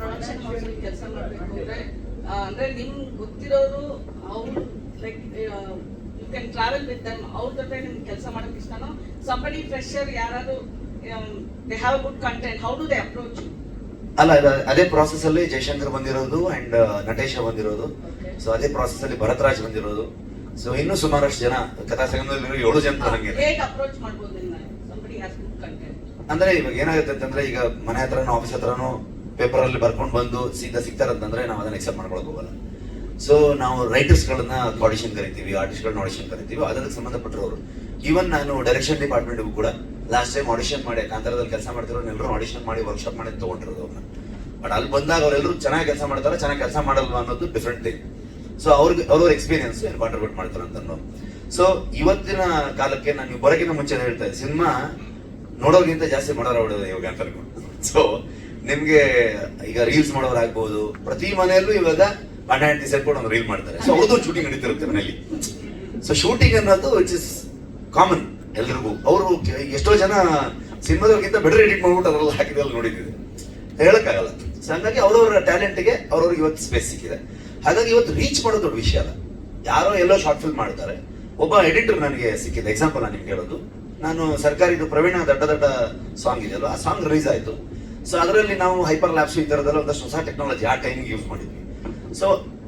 Production ಹೌಸಲ್ಲಿ ಕೆಲಸ ಮಾಡಬೇಕು ಅಂದ್ರೆ ಅಂದ್ರೆ ಗೊತ್ತಿರೋರು ಅವ್ರು like you can travel with them ಅವ್ರ ಜೊತೆ ನಿಮ್ಗೆ ಕೆಲಸ ಮಾಡಕ್ ಇಷ್ಟನೋ ಸಂಬಡಿ ಫ್ರೆಶರ್ ಯಾರಾದ್ರು they have good content how do they approach ಅಲ್ಲ ಅದೇ ಪ್ರಾಸೆಸ್ ಅಲ್ಲಿ ಜಯಶಂಕರ್ ಬಂದಿರೋದು ಅಂಡ್ ನಟೇಶ ಬಂದಿರೋದು. ಸೊ ಅದೇ ಪ್ರಾಸೆಸ್ ಅಲ್ಲಿ ಭರತರಾಜ್ ಬಂದಿರೋದು. ಸೊ ಇನ್ನೂ ಸುಮಾರಷ್ಟು ಜನ ಕಥಾ ಸಂಗಮದಲ್ಲಿ ಏಳು ಜನ ನಂಗೆ ಹೇಗೆ ಅಪ್ರೋಚ್ ಮಾಡ್ಬೋದು ನಿನ್ನ ಸಂಬಡಿ ಹ್ಯಾಸ್ ಗುಡ್ ಕಂಟೆಂಟ್ ಅಂದ್ರೆ ಇವಾಗ ಏನಾಗುತ್ತೆ ಅಂತಂದ್ರೆ ಈಗ ಮನೆ ಹತ್ರನೋ ಆಫೀಸ್ ಹತ್ರನೋ ಪೇಪರ್ ಅಲ್ಲಿ ಬರ್ಕೊಂಡು ಬಂದು ಸೀದಾ ಸಿಗ್ತಾರಂತಂದ್ರೆ ನಾವು ಅದನ್ನ ಎಕ್ಸೆಪ್ಟ್ ಮಾಡ್ಕೊಳಕ್ ಹೋಗಲ್ಲ. ಸೊ ನಾವು ರೈಟರ್ಸ್ ಗಳನ್ನ ಆಡಿಷನ್ ಕರಿತೀವಿ ಆರ್ಟಿಸ್ಟ್ ಗಳನ್ನ ಆಡಿಷನ್ ಕರಿತೀವಿ ಅದಕ್ಕೆ ಸಂಬಂಧಪಟ್ಟಿರೋರು. ಈವನ್ ನಾನು ಡೈರೆಕ್ಷನ್ ಡಿಪಾರ್ಟ್ಮೆಂಟ್ ಕೂಡ ಲಾಸ್ಟ್ ಟೈಮ್ ಆಡಿಷನ್ ಮಾಡಿ, ಕಾಂತಾರದಲ್ಲಿ ಕೆಲಸ ಮಾಡ್ತಿರೋ ಎಲ್ಲರೂ ಆಡಿಷನ್ ಮಾಡಿ ವರ್ಕ್ಶಾಪ್ ಮಾಡಿ ತಗೊಂಡಿರೋದು ಅವ್ರನ್ನ ಬಟ್ ಅಲ್ಲಿ ಬಂದಾಗ ಅವರೆಲ್ಲರೂ ಚೆನ್ನಾಗಿ ಕೆಲಸ ಮಾಡ್ತಾರೆ, ಚೆನ್ನಾಗಿ ಕೆಲಸ ಮಾಡಲ್ವಾ ಅನ್ನೋದು ಡಿಫ್ರೆಂಟ್ ಥಿಂಗ್ ಸೊ ಅವ್ರಿಗೆ, ಅವ್ರವ್ರ ಎಕ್ಸ್ಪೀರಿಯನ್ಸ್ ಕಾಂಟ್ರಿಬ್ಯೂಟ್ ಮಾಡ್ತಾರೆ ಅಂತ ಸೊ ಇವತ್ತಿನ ಕಾಲಕ್ಕೆ ನಾನು ಬರೋಕ್ಕಿಂತ ಮುಂಚೆ ಹೇಳ್ತಾ ಇದ್ದೆ, ಸಿನಿಮಾ ನೋಡೋರ್ಗಿಂತ ಜಾಸ್ತಿ ಮಾಡೋರು ಇವಾಗ ಅಂತ ಸೊ ನಿಮ್ಗೆ ಈಗ ರೀಲ್ಸ್ ಮಾಡೋರಾಗ್ಬೋದು. ಪ್ರತಿ ಮನೆಯಲ್ಲೂ ಇವಾಗ ಗಂಡ ಹೆಂಡತಿ ಸೇರ್ಕೊಂಡು ಒಂದು ರೀಲ್ ಮಾಡ್ತಾರೆ. ಸೊ ಅವ್ರದ್ದು ಶೂಟಿಂಗ್ ನಡೀತಿರುತ್ತೆ ಮನೆಯಲ್ಲಿ. ಸೊ ಶೂಟಿಂಗ್ ಅನ್ನೋದು ಇಟ್ಸ್ ಇಸ್ ಕಾಮನ್ ಎಲ್ರಿಗೂ. ಅವರು ಎಷ್ಟೋ ಜನ ಸಿನಿಮಾದವ್ರಿಗಿಂತ ಬೆಟರ್ ಎಡಿಟ್ ಮಾಡ್ಬಿಟ್ಟು ಅದರಲ್ಲಿ ಹಾಕಿದ್ರೆ ನೋಡಿದ್ದೀವಿ. ಹೇಳಕ್ಕಾಗಲ್ಲ. ಸೊ ಹಂಗಾಗಿ ಅವ್ರವ್ರ ಟ್ಯಾಲೆಂಟ್ಗೆ ಅವ್ರವ್ರಿಗೆ ಇವತ್ತು ಸ್ಪೇಸ್ ಸಿಕ್ಕಿದೆ. ಹಾಗಾಗಿ ಇವತ್ತು ರೀಚ್ ಮಾಡೋದು ದೊಡ್ಡ ವಿಷಯ ಅಲ್ಲ. ಯಾರೋ ಎಲ್ಲೋ ಶಾರ್ಟ್ ಫಿಲ್ಮ್ ಮಾಡ್ತಾರೆ. ಒಬ್ಬ ಎಡಿಟರ್ ನನಗೆ ಸಿಕ್ಕಿದೆ. ಎಕ್ಸಾಂಪಲ್ ನಾನು ನಿಮ್ಗೆ ಹೇಳೋದು. ನಾನು ಸರ್ಕಾರಿದು ಪ್ರವೀಣ ದೊಡ್ಡ ದೊಡ್ಡ ಸಾಂಗ್ ಇದೆಯಲ್ಲ, ಆ ಸಾಂಗ್ ರಿಲೀಸ್ ಆಯ್ತು. ಸೊ ಅದರಲ್ಲಿ ನಾವು ಹೈಪರ್ ಲ್ಯಾಬ್ಸ್ ಈ ಥರದಲ್ಲ ಒಂದಷ್ಟು ಹೊಸ ಟೆಕ್ನಾಲಜಿ ಆ ಟೈಮಿಗೆ ಯೂಸ್ ಮಾಡಿದ್ವಿ. ಸೊ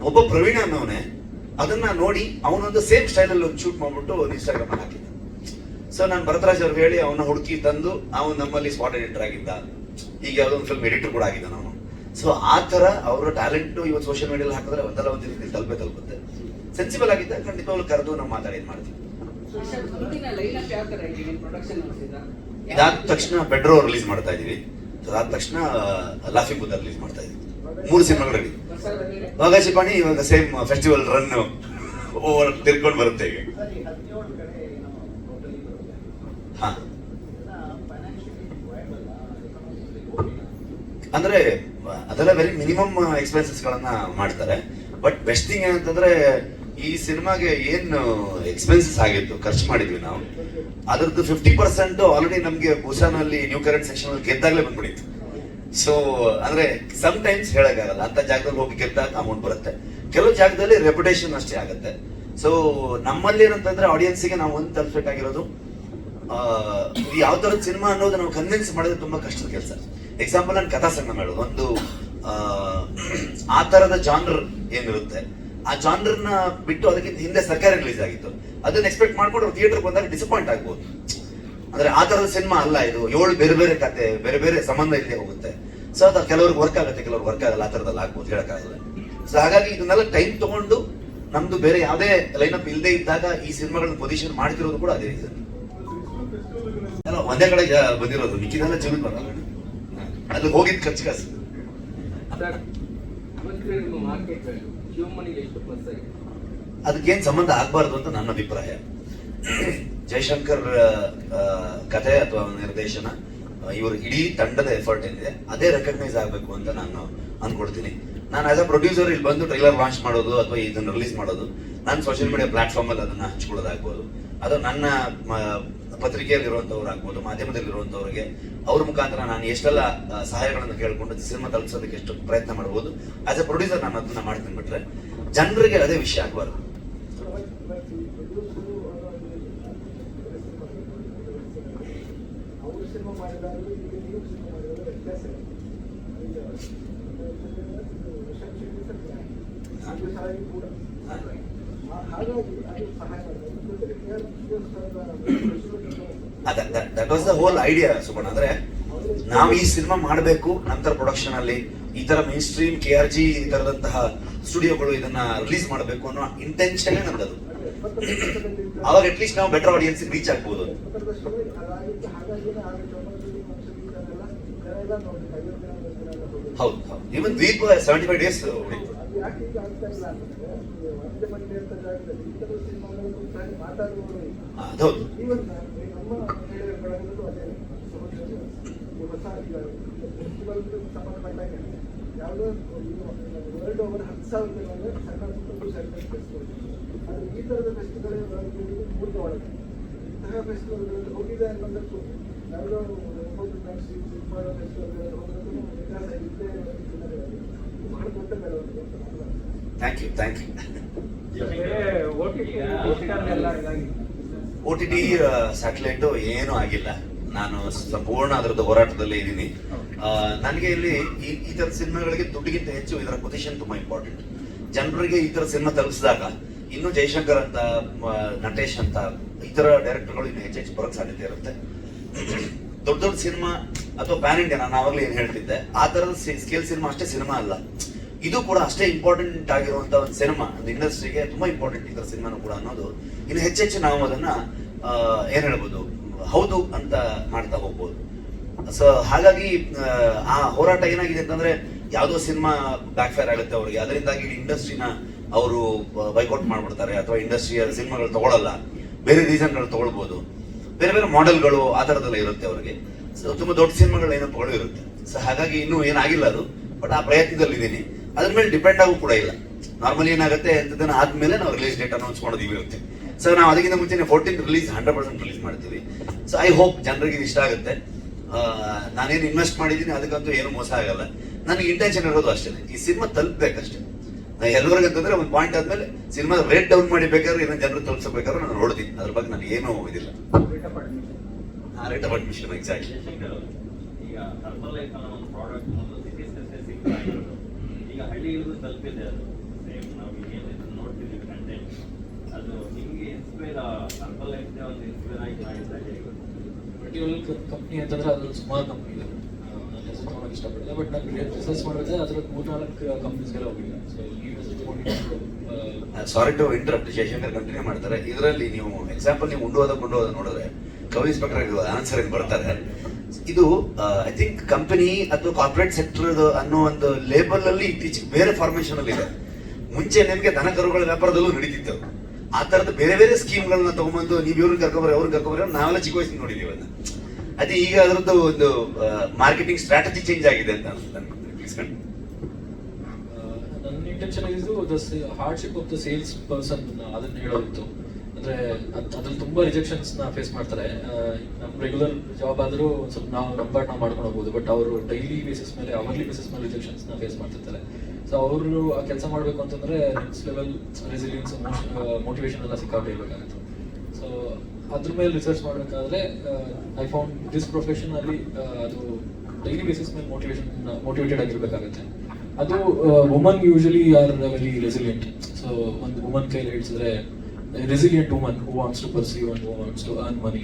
ಒಬ್ಬ ಪ್ರವೀಣ ಅನ್ನೋನೆ ಅದನ್ನ ನೋಡಿ ಅವನೊಂದು ಸೇಮ್ ಸ್ಟೈಲಲ್ಲಿ ಒಂದು ಶೂಟ್ ಮಾಡ್ಬಿಟ್ಟು ಇನ್ಸ್ಟಾಗ್ರಾಮ್ ಹಾಕಿದ್ದ. ಸೊ ನಾನು ಭರತರಾಜ್ ಅವ್ರಿಗೆ ಹೇಳಿ ಅವನ ಹುಡುಕಿ ತಂದು ಅವನು ನಮ್ಮಲ್ಲಿ ಸ್ಪಾಟ್ ಎಡಿಟರ್ ಆಗಿದ್ದ. ಈಗ ಯಾವುದೋ ಒಂದು ಫಿಲ್ಮ್ ಎಡಿಟರ್ ಕೂಡ ಆಗಿದ್ದ ಅವನು. ಸೊ ಆ ತರ ಅವರ ಟ್ಯಾಲೆಂಟ್ ಇವತ್ತು ಸೋಷಿಯಲ್ ಮೀಡಿಯಲ್ಲಿ ಹಾಕಿದ್ರೆ ಒಂದಲ್ಲ ಒಂದು ರೀತಿ ತಲುಪೇ ತಲುಪುತ್ತೆ. ಸೆನ್ಸಿಬಲ್ ಆಗಿದ್ದ ಖಂಡಿತವಾಗ್ಲೂ ಕರೆದು ನಾವು ಮಾತಾಡಿ ಮಾಡ್ತೀವಿ. ಇದಾದ ತಕ್ಷಣ ಬೆಡ್ರೋ ರಿಲೀಸ್ ಮಾಡ್ತಾ ಇದೀವಿ. ಅದಾದ ತಕ್ಷಣ ಲಾಫಿಂಗ್ ಬುದ್ಧ ರಿಲೀಸ್ ಮಾಡ್ತಾ ಇದೀವಿ. ಮೂರು ಸಿನಿಮಾಗಳು ರೆಡಿ ವಾಗಾಶಿಪಾಣಿ ಇವಾಗ ಸೇಮ್ ಫೆಸ್ಟಿವಲ್ ರನ್ ಓವರ್ ತಿರ್ಕೊಂಡು ಬರುತ್ತೆ ಈಗ. ಹಾ. ಅಂದ್ರೆ, ಅದೆಲ್ಲ ವೆರಿ ಮಿನಿಮಮ್ ಎಕ್ಸ್ಪೆನ್ಸಸ್ ಗಳನ್ನ ಮಾಡ್ತಾರೆ. ಬಟ್ ಬೆಸ್ಟ್ ಥಿಂಗ್ ಏನಂತಂದ್ರೆ ಈ ಸಿನಿಮಾಗೆ ಏನು ಎಕ್ಸ್ಪೆನ್ಸಸ್ ಆಗಿತ್ತು ಖರ್ಚು ಮಾಡಿದ್ವಿ ನಾವು? ಅದ್ರದ್ದು ಫಿಫ್ಟಿ ಪರ್ಸೆಂಟ್ ಆಲ್ರೆಡಿ ನಮಗೆ ಭೂಷಾನಲ್ಲಿ ನ್ಯೂ ಕರೆಂಟ್ ಸೆಕ್ಷನ್ ಅಲ್ಲಿ ಗೆದ್ದಾಗಲೇ ಬಂದ್ಬಿಡಿತ್ತು ಸೊ ಅಂದ್ರೆ ಸಮ್ ಟೈಮ್ಸ್ ಹೇಳಕ್ಕಾಗಲ್ಲ. ಅಂತ ಜಾಗದಲ್ಲಿ ಹೋಗಿ ಗೆದ್ದಾಗ ಅಮೌಂಟ್ ಬರುತ್ತೆ. ಕೆಲವು ಜಾಗದಲ್ಲಿ ರೆಪ್ಯುಟೇಷನ್ ಅಷ್ಟೇ ಆಗುತ್ತೆ. ಸೊ ನಮ್ಮಲ್ಲಿ ಏನಂತಂದ್ರೆ ಆಡಿಯನ್ಸ್ಗೆ ನಾವು ಒಂದು ತಲುಪಬೇಕಾಗಿರೋದು ಯಾವ ತರದ ಸಿನಿಮಾ ಅನ್ನೋದು ನಾವು ಕನ್ವಿನ್ಸ್ ಮಾಡೋದು ತುಂಬಾ ಕಷ್ಟದ ಕೆಲಸ. ಎಕ್ಸಾಂಪಲ್ ನಾನು ಕಥಾ ಸಂಗಮ ಹೇಳೋದು. ಒಂದು, ಆ ತರದ ಜಾನರ್ ಏನಿರುತ್ತೆ? ಆ ಜಾನರ್ನ ಬಿಟ್ಟು ಅದಕ್ಕಿಂತ ಹಿಂದೆ ಸರ್ಕಾರ ರಿಲೀಸ್ ಆಗಿತ್ತು. ಅದನ್ನ ಎಕ್ಸ್ಪೆಕ್ಟ್ ಮಾಡ್ಕೊಂಡು ಥಿಯೇಟರ್ ಬಂದಾಗ ಡಿಸಪಾಯಿಂಟ್ ಆಗ್ಬೋದು. ಅಂದ್ರೆ ಆ ತರದ ಸಿನಿಮಾ ಅಲ್ಲ ಇದು. ಏಳು ಬೇರೆ ಬೇರೆ ಕತೆ, ಬೇರೆ ಬೇರೆ ಸಂಬಂಧ ಇಲ್ಲದೆ ಹೋಗುತ್ತೆ. ಸೊ ಅದು ಕೆಲವ್ರಿಗೆ ವರ್ಕ್ ಆಗುತ್ತೆ ಕೆಲವ್ರು ವರ್ಕ್ ಆಗಲ್ಲ, ಆ ತರದಲ್ಲಿ ಆಗ್ಬೋದು ಹೇಳಕ್ಕಾಗಲ್ಲ. ಸೊ ಹಾಗಾಗಿ ಇದನ್ನೆಲ್ಲ ಟೈಮ್ ತಗೊಂಡು ನಮ್ದು ಬೇರೆ ಯಾವುದೇ ಲೈನ್ ಅಪ್ ಇಲ್ಲದೆ ಇದ್ದಾಗ ಈ ಸಿನಿಮಾಗಳನ್ನ ಪೊಸಿಷನ್ ಮಾಡ್ತಿರೋದು ಕೂಡ ಅದೇ ರೀಸನ್ ಒಂದೇ ಕಡೆ ಬಂದಿರೋದು. ಮಿಕ್ಕಿದೆಲ್ಲ ಜೀವನ ಬರಲ್ಲ ಅಲ್ಲಿ ಹೋಗಿದ್ ಖರ್ಚು ಕಾಸು. ಅದಕ್ಕೇನ್ ಸಂಬಂಧ ಆಗ್ಬಾರ್ದು ಅಂತ ನನ್ನ ಅಭಿಪ್ರಾಯ. ಜಯಶಂಕರ್ ಕಥೆ ಅಥವಾ ನಿರ್ದೇಶನ ಇವರು ಇಡೀ ತಂಡದ ಎಫರ್ಟ್ ಏನಿದೆ, ಅದೇ ರೆಕಗ್ನೈಸ್ ಆಗಬೇಕು ಅಂತ ನಾನು ಅನ್ಕೊಡ್ತೀನಿ ನಾನು ಆಸ್ ಅ ಪ್ರೊಡ್ಯೂಸರ್ ಇಲ್ಲಿ ಬಂದು ಟ್ರೈಲರ್ ಲಾಂಚ್ ಮಾಡೋದು ಅಥವಾ ಇದನ್ನ ರಿಲೀಸ್ ಮಾಡೋದು, ನಾನು ಸೋಷಿಯಲ್ ಮೀಡಿಯಾ ಪ್ಲಾಟ್ಫಾರ್ಮ್ ಅಲ್ಲಿ ಅದನ್ನ ಹಂಚ್ಕೊಳ್ಳೋದಾಗ್ಬೋದು. ಅದು ನನ್ನ ಮ- ಮಾಧ್ಯಮದಲ್ಲಿರುವಂಥವ್ರಿಗೆ ಅವ್ರ ಮುಖಾಂತರ ನಾನು ಎಷ್ಟೆಲ್ಲ ಸಹಾಯಗಳನ್ನು ಕೇಳ್ಕೊಂಡು ಸಿನಿಮಾ ತಲುಪಿಸೋದಕ್ಕೆ ಎಷ್ಟು ಪ್ರಯತ್ನ ಮಾಡ್ಬೋದು ಆಸ್ ಎ ಪ್ರೊಡ್ಯೂಸರ್ ನಾನು ಅದನ್ನ ಮಾಡ್ತೀನಿ ಬಿಟ್ರೆ ಜನರಿಗೆ ಅದೇ ವಿಷಯ ಆಗಬಾರ್ದು. That was the whole idea Suman. ಅಂದ್ರೆ ನಾವು ಈ ಸಿನಿಮಾ ಮಾಡಬೇಕು, ನಂತರ ಪ್ರೊಡಕ್ಷನ್ ಅಲ್ಲಿ ಈ ತರ mainstream K R G ತರದಂತಹ ಸ್ಟುಡಿಯೋಗಳು ಇದನ್ನ ರಿಲೀಸ್ ಮಾಡಬೇಕು ಅನ್ನೋ ಇಂಟೆನ್ಷನ್ ನಮ್ದದು ಅವಾಗ ಅಟ್ಲೀಸ್ಟ್ ನಾವು ಬೆಟರ್ ಆಡಿಯನ್ಸ್ ರೀಚ್ ಆಗ್ಬೋದು. ಹೋಗಿ ಹೌದು. ಇವನ್ ದ್ವೀಪ ಸೆವೆಂಟಿ ಫೈವ್ ಡೇಸ್ ಯಾಕೆ ಈಗ ಆಗ್ತಾ ಇಲ್ಲ ಅಂತಂದ್ರೆ ಒಂದೇ ಮಂದಿ ಅಂತ ಜಾಗದಲ್ಲಿ ಈ ಥರದ ಸಿನಿಮಾಗಳು ಕುರಿತಾಗಿ ಮಾತಾಡುವವರು ಇವನ್ ನಮ್ಮ ಹೇಳಿದ ಬೆಳಗಲು ಅದೇ ಹೊಸ ಈಗ ಫೆಸ್ಟಿವಲ್ಗೆ ಸಂಬಂಧಪಟ್ಟಾಗ ಯಾವುದೋ ವರ್ಲ್ಡ್ ಓವರ್ ಹತ್ತು ಸಾವಿರ ಜನ ಸಣ್ಣ ಪುಟ್ಟ ಸೆಲೆಬ್ರೇಟ್ ಫೆಸ್ಟಿವಲ್ ಆದರೆ ಈ ಥರದ ಫೆಸ್ಟಿವಲ್ ಪೂರ್ತಿ ಒಳಗೆ ಇಂತಹ ಫೆಸ್ಟಿವಲ್ಗಳಲ್ಲಿ ಹೋಗಿದೆ ಅನ್ನೋದಕ್ಕೂ ಯಾವುದೋ ಹೋಗಿ ಫೆಸ್ಟಿವಲ್ಗಳಲ್ಲಿ ಹೋಗೋದಕ್ಕೂ ವ್ಯತ್ಯಾಸ ಇದ್ದೇ ಇರೋದಕ್ಕೆ thank you thank you O T T satellite ಏನೂ ಆಗಿಲ್ಲ. ನಾನು ಸಂಪೂರ್ಣ ಅದರದ್ದು ಹೋರಾಟದಲ್ಲೇ ಇದ್ದೀನಿ. ನನಗೆ ಇಲ್ಲಿ ಈ ಈ ಥರದ ಸಿನಿಮಾಗಳಿಗೆ ದುಡ್ಡಿಗಿಂತ ಹೆಚ್ಚು ಇದರ ಪೊಸಿಷನ್ ತುಂಬಾ ಇಂಪಾರ್ಟೆಂಟ್ ಜನರಿಗೆ ಈ ಥರ ಸಿನಿಮಾ ತಲುಪಿಸಿದಾಗ ಇನ್ನು ಜಯಶಂಕರ್ ಅಂತ ನಟೇಶ್ ಅಂತ ಇತರ ಥರ ಡೈರೆಕ್ಟರ್ಗಳು ಇನ್ನು ಹೆಚ್ಚು ಹೆಚ್ಚು ಬರೋಕ್ಕೆ ಸಾಧ್ಯತೆ ಇರುತ್ತೆ. ದೊಡ್ಡ ದೊಡ್ಡ ಸಿನಿಮಾ ಅಥವಾ ಪ್ಯಾನ್ ಇಂಡಿಯಾ ನಾನು ಆವಾಗಲೇ ಏನು ಹೇಳ್ತಿದ್ದೆ ಆ ಥರದ ಸ್ಕೇಲ್ ಸಿನಿಮಾ ಅಷ್ಟೇ ಸಿನಿಮಾ ಅಲ್ಲ. ಇದು ಕೂಡ ಅಷ್ಟೇ ಇಂಪಾರ್ಟೆಂಟ್ ಆಗಿರುವಂತ ಒಂದು ಸಿನಿಮಾ ಒಂದು ಇಂಡಸ್ಟ್ರಿಗೆ ತುಂಬಾ ಇಂಪಾರ್ಟೆಂಟ್ ಇದ್ರ ಸಿನಿಮಾನು ಕೂಡ ಅನ್ನೋದು. ಇನ್ನು ಹೆಚ್ಚೆಚ್ಚು ನಾವು ಅದನ್ನ ಏನ್ ಹೇಳ್ಬೋದು ಹೌದು ಅಂತ ಮಾಡ್ತಾ ಹೋಗ್ಬೋದು. ಸೊ ಹಾಗಾಗಿ ಆ, ಹೋರಾಟ ಏನಾಗಿದೆ ಅಂತಂದ್ರೆ ಯಾವುದೋ ಸಿನಿಮಾ ಬ್ಯಾಕ್ ಫೈರ್ ಆಗುತ್ತೆ ಅವರಿಗೆ. ಅದರಿಂದಾಗಿ ಇಂಡಸ್ಟ್ರಿನ ಅವರು ಬೈಕೌಟ್ ಮಾಡ್ಬಿಡ್ತಾರೆ ಅಥವಾ ಇಂಡಸ್ಟ್ರಿಯ ಸಿನಿಮಾಗಳು ತಗೊಳ್ಳಲ್ಲ ಬೇರೆ ರೀಸನ್ಗಳು ತಗೊಳ್ಬೋದು. ಬೇರೆ ಬೇರೆ ಮಾಡೆಲ್ಗಳು ಆ ಥರದ್ದೆಲ್ಲ ಇರುತ್ತೆ ಅವರಿಗೆ. ಸೊ ತುಂಬಾ ದೊಡ್ಡ ಸಿನಿಮಾಗಳು ಏನೋ ಇರುತ್ತೆ ಸೊ ಹಾಗಾಗಿ ಇನ್ನೂ ಏನಾಗಿಲ್ಲ ಅದು. ಬಟ್ ಆ ಪ್ರಯತ್ನದಲ್ಲಿ ಇದ್ದೀನಿ ಅದ್ರ ಮೇಲೆ ಡಿಪೆಂಡ್ ಆಗು ಕೂಡ ಇಲ್ಲ. ನಾರ್ಮಲಿ ಏನಾಗುತ್ತೆ ಅಂತದನ್ನ ಆದ್ಮೇಲೆ ನಾವು ರಿಲೀಸ್ ಡೇಟ್ ಅನೌನ್ಸ್ ಮಾಡೋದು ಇರುತ್ತೆ. ಸೊ ನಾವು ಅದಕ್ಕಿಂತ ಮುಂಚೆನೆ fourteen release hundred percent release ಮಾಡ್ತೀವಿ. ಸೊ ಐ ಹೋಪ್ ಜನರಿಗೆ ಇದು ಇಷ್ಟ ಆಗುತ್ತೆ. ಆ, ನಾನೇನು ಇನ್ವೆಸ್ಟ್ ಮಾಡಿದ್ದೀನಿ ಅದಕ್ಕಂತೂ ಏನು ಮೋಸ ಆಗಲ್ಲ. ನನಗೆ ಇಂಟೆನ್ಷನ್ ಇರೋದು ಅಷ್ಟೇ. ಈ ಸಿನಿಮಾ ತಲುಪಬೇಕಷ್ಟೇ. ನಾನು ಎಲ್ಲರಿಗೂ ಅಂತಂದ್ರೆ ಒಂದು ಪಾಯಿಂಟ್ ಆದ್ಮೇಲೆ ಸಿನಿಮಾ ರೇಟ್ ಡೌನ್ ಮಾಡಿ ಬೇಕಾದ್ರೆ ಏನೋ ಜನರು ತಲುಪಿಸಬೇಕಾದ್ರೆ ನಾನು ನೋಡ್ತೀನಿ. ಅದ್ರ ಬಗ್ಗೆ ನನಗೆ ಏನೂ ಇದಿಲ್ಲ. ಆ ರೇಟ್ ಆಫ್ ಅಡ್ಮಿಷನ್ ಎಕ್ಸಾಕ್ಟ್ಲಿ ಈಗ ಹಳ್ಳಿಗಳಿಗೂ ತಲುಪಿದೆ ಅದು. ಸೇಮ್ ನಾವು ಏನಿದ್ರು ನೋಡ್ತಿದ್ದೀವಿ ಕಂಟೆಂಟ್ ಅದು ನಿಮಗೆ ಇನ್ಸ್ಪೈರ್ ಹರ್ಬಲ್ ಲೈಫ್ ಒಂದು ಇನ್ಸ್ಪೈರ್ ಆಗಿ ಮಾಡಿದ್ದಾರೆ ಪರ್ಟಿಕ್ಯುಲರ್ ಕಂಪ್ನಿ ಅಂತಂದ್ರೆ ಅದು ಸುಮಾರು ಕಂಪ್ನಿ ಇದೆ. ನಾನು ಹೆಸರು ತೊಗೊಳಕ್ಕೆ ಇಷ್ಟಪಡಲ್ಲ ಬಟ್ ನಾನು ರಿಸರ್ಚ್ ಮಾಡಿದ್ರೆ ಅದ್ರಲ್ಲಿ ಮೂರ್ನಾಲ್ಕು ಕಂಪ್ನೀಸ್ಗೆಲ್ಲ ಹೋಗಿಲ್ಲ. ಸೊ ತೊಗೊಂಡಿದ್ದು sorry to interrupt Jayashankar continue ಮಾಡ್ತಾರೆ. ಇದರಲ್ಲಿ ನೀವು ಎಕ್ಸಾಂಪಲ್ ನೀವು ಉಂಡೋದ ಕೊಂಡೋದ ನೋಡಿದ್ರೆ ಕವಿ ಇನ್ಸ್ಪೆಕ್ಟರ್ ಆನ್ಸರ್ ಬರ್ತಾರೆ. ಇದು ಐ ಥಿಂಕ್ ಕಂಪನಿ ಅಥವಾ ಕಾರ್ಪೊರೇಟ್ ಸೆಕ್ಟರ್ ಅನ್ನೋ ಒಂದು ಲೇಬಲ್ ಅಲ್ಲಿ ಇತ್ತೀಚೆಗೆ ಬೇರೆ ಫಾರ್ಮೇಶನ್ ಅಲ್ಲಿ ಇದೆ. ಮುಂಚೆ ನಿಮಗೆ ದನ ಕರುಗಳ ವ್ಯಾಪಾರದಲ್ಲೂ ನಡೀತಿತ್ತು. ಆ ತರದ ಬೇರೆ ಬೇರೆ ಸ್ಕೀಮ್ಗಳನ್ನ ತಗೊಂಬಂದು ನೀವು ಇವ್ರನ್ನ ಕರ್ಕೊಬ್ರಿ ಅವ್ರನ್ನ ಕರ್ಕೊಬರಿ ನಾವೆಲ್ಲ ಚಿಕ್ಕ ವಯಸ್ಸಿನ ನೋಡಿದೀವಿ ಅದನ್ನ ಅದೇ ಈಗ ಅದರದ್ದು ಒಂದು ಮಾರ್ಕೆಟಿಂಗ್ ಸ್ಟ್ರಾಟಜಿ ಚೇಂಜ್ ಆಗಿದೆ ಅಂತ. ನನ್ನ ಇದು hardship of the sales person ಅದನ್ನ ಹೇಳೋದಿತ್ತು. ಅಂದ್ರೆ ಅದ್- ಅದ್ರಲ್ಲಿ ತುಂಬಾ ರಿಜೆಕ್ಷನ್ಸ್ನ ಫೇಸ್ ಮಾಡ್ತಾರೆ. ನಮ್ಮ ರೆಗ್ಯುಲರ್ ಜಾಬ್ ಆದರೂ ಸ್ವಲ್ಪ ನಾವು ನಮ್ಮ ನಾವು ಮಾಡ್ಕೊಂಡು ಹೋಗ್ಬೋದು ಬಟ್ ಅವರು ಡೈಲಿ ಬೇಸಿಸ್ ಮೇಲೆ ಅವರ್ಲಿ ಬೇಸಿಸ್ ಮೇಲೆ ರಿಜೆಕ್ಷನ್ಸ್ನ ಫೇಸ್ ಮಾಡ್ತಿರ್ತಾರೆ. ಸೊ ಅವರು ಆ ಕೆಲಸ ಮಾಡಬೇಕು ಅಂತಂದ್ರೆ ನೆಕ್ಸ್ಟ್ ಲೆವೆಲ್ ರೆಸಿಲಿಯನ್ಸ್ ಮೋಟಿವೇಶನ್ ಎಲ್ಲ ಸಿಕ್ಕಾಪಟ್ಟೆ ಇರಬೇಕಾಗುತ್ತೆ. ಸೊ ಅದ್ರ ಮೇಲೆ ರಿಸರ್ಚ್ ಮಾಡಬೇಕಾದ್ರೆ ಐ ಫೌಂಡ್ ದಿಸ್ ಪ್ರೊಫೆಷನ್ ಅಲ್ಲಿ ಅದು ಡೈಲಿ ಬೇಸಿಸ್ ಮೇಲೆ ಮೋಟಿವೇಶನ್ ಮೋಟಿವೇಟೆಡ್ ಆಗಿರ್ಬೇಕಾಗುತ್ತೆ. ಅದು woman usually are very resilient so ಒಂದು ವುಮನ್ ಕೈಲಿ ಹೇಳ್ಸಿದ್ರೆ resilient woman who wants to perceive and who wants to earn money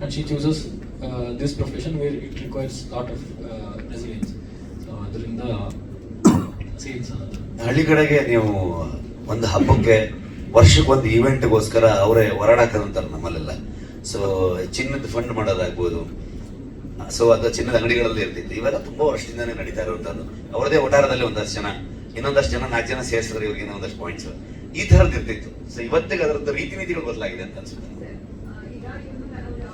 and she chooses this profession where it requires lot of resilience so ಅದರಿಂದ sales ಹಳ್ಳಿ ಕಡೆಗೆ ನೀವು ಒಂದು ಹಬ್ಬಕ್ಕೆ ವರ್ಷಕ್ಕೆ ಒಂದು ಇವೆಂಟ್ಗೋಸ್ಕರ ಅವರೇ ಹೊರಡಾಕಂತಾರೆ ನಮ್ಮಲ್ಲೆಲ್ಲ. ಸೊ ಚಿನ್ನದ ಫಂಡ್ ಮಾಡೋದಾಗ್ಬೋದು. ಸೊ ಅದು ಚಿನ್ನದ ಅಂಗಡಿಗಳಲ್ಲಿ ಇರ್ತಿತ್ತು. ಇವೆಲ್ಲ ತುಂಬಾ ವರ್ಷದಿಂದಾನೇ ನಡೀತಾ ಇರುವಂತದ್ದು ಅವರದೇ ಒಟಾರದಲ್ಲಿ ಒಂದಷ್ಟು ಜನ, ಇನ್ನೊಂದಷ್ಟು ಜನ ನಾಲ್ಕು ಜನ ಸೇರಿಸಿದ್ರೆ ಇವ್ರಿಗೆ ಇನ್ನೊಂದಷ್ಟು ಪಾಯಿಂಟ್ಸ್ ಈ ತರದ್ದು ಇರ್ತಿತ್ತು ಸೊ ಇವತ್ತಿಗೆ ಅದರದ್ದು ರೀತಿ ನೀತಿಗಳು ಬದಲಾಗಿದೆ ಅಂತ ಅನ್ಸುತ್ತೆ.